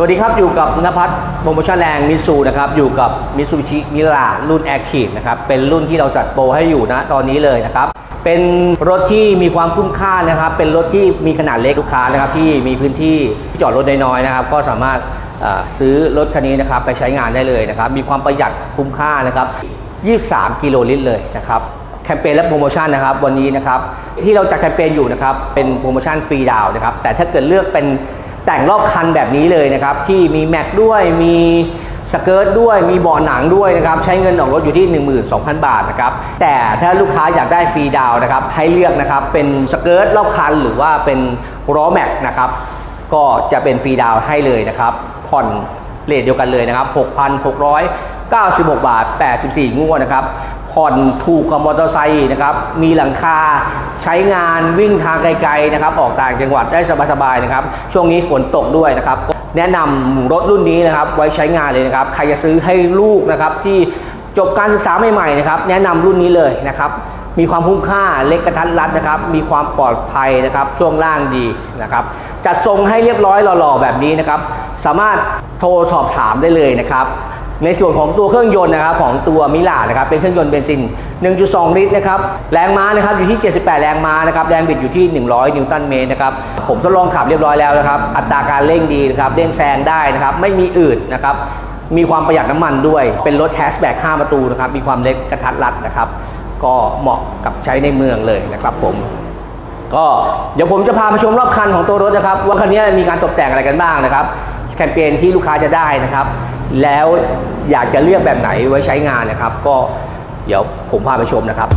วัสดีครับอยู่กับนภัทรโปรโมชั่นแรงมิสูนะครับอยู่กับมิซูบิชิมิลารุ่น Active นะครับเป็นรุ่นที่เราจัดโปรให้อยู่นะตอนนี้เลยนะครับเป็นรถที่มีความคุ้มค่านะครับ เป็นรถที่มีขนาดเล็กลูกค้านะครับที่มีพื้นที่จอดรถน้อยๆนะครับ ก็สามารถซื้อรถคันนี้นะครับไปใช้งานได้เลยนะครับ มีความประหยัดคุ้มค่านะครับ 23 กิโลลิตรเลยนะครับแคมเปญและโปรโมชั่นนะครับวันนี้นะครับที่เราจัดแคมเปญอยู่นะครับเป็นโปรโมชั่นฟรีดาวนะครับแต่ถ้าเกิดเลือกเป็น แต่งรอบคันแบบนี้เลยนะครับ ที่มีแม็กด้วยมีสเกิร์ตด้วยมีเบาะหนังด้วยนะครับ ใช้เงินออกรถอยู่ที่ 12,000 บาทนะครับ แต่ถ้าลูกค้าอยากได้ฟรีดาวนะครับ ให้เลือกนะครับ เป็นสเกิร์ตรอบคันหรือว่าเป็นล้อแม็กนะครับ ก็จะเป็นฟรีดาวให้เลยนะครับ ผ่อนเลทเดียวกันเลยนะครับ 6,696 บาท 84 งวดนะครับ ผ่อนถูกกว่ามอเตอร์ไซค์นะครับ มีหลังคาใช้งานวิ่งทางไกลๆนะครับ ออกต่างจังหวัดได้สบายๆนะครับ ช่วงนี้ฝนตกด้วยนะครับก็แนะนำรถรุ่นนี้นะครับ ไว้ใช้งานเลยนะครับ ใครจะซื้อให้ลูกนะครับที่จบการศึกษาใหม่ๆนะครับ แนะนำรุ่นนี้เลยนะครับ มีความคุ้มค่าเล็กกระทัดรัดนะครับ มีความปลอดภัยนะครับ ช่วงล่างดีนะครับ จัดทรงให้เรียบร้อยหล่อๆแบบนี้นะครับ สามารถโทรสอบถามได้เลยนะครับ ในส่วนของตัวเครื่องยนต์นะครับของตัวมิลานะครับเป็นเครื่องยนต์เบนซิน 1.2 ลิตรนะครับแรงม้านะครับอยู่ที่ 78 แรงม้านะครับแรงบิดอยู่ที่ 100 นิวตันเมตรนะครับผมทดลองขับเรียบร้อยแล้วนะครับอัตราการเร่งดีนะครับเร่งแซงได้นะครับไม่มีอืดนะครับมีความประหยัดน้ำมันด้วย เป็นรถแฮชแบ็ก5ประตูนะครับมีความเล็กกระทัดรัดนะครับก็เหมาะกับใช้ในเมืองเลยนะครับผมก็เดี๋ยวผมจะพามาชมรอบคันของตัวรถนะครับ ว่าคันนี้มีการตกแต่งอะไรกันบ้างนะครับ แคมเปญที่ลูกค้าจะได้นะครับ แล้วอยากจะเลือกแบบไหนไว้ใช้งานนะครับ ก็เดี๋ยวผมพาไปชมนะครับ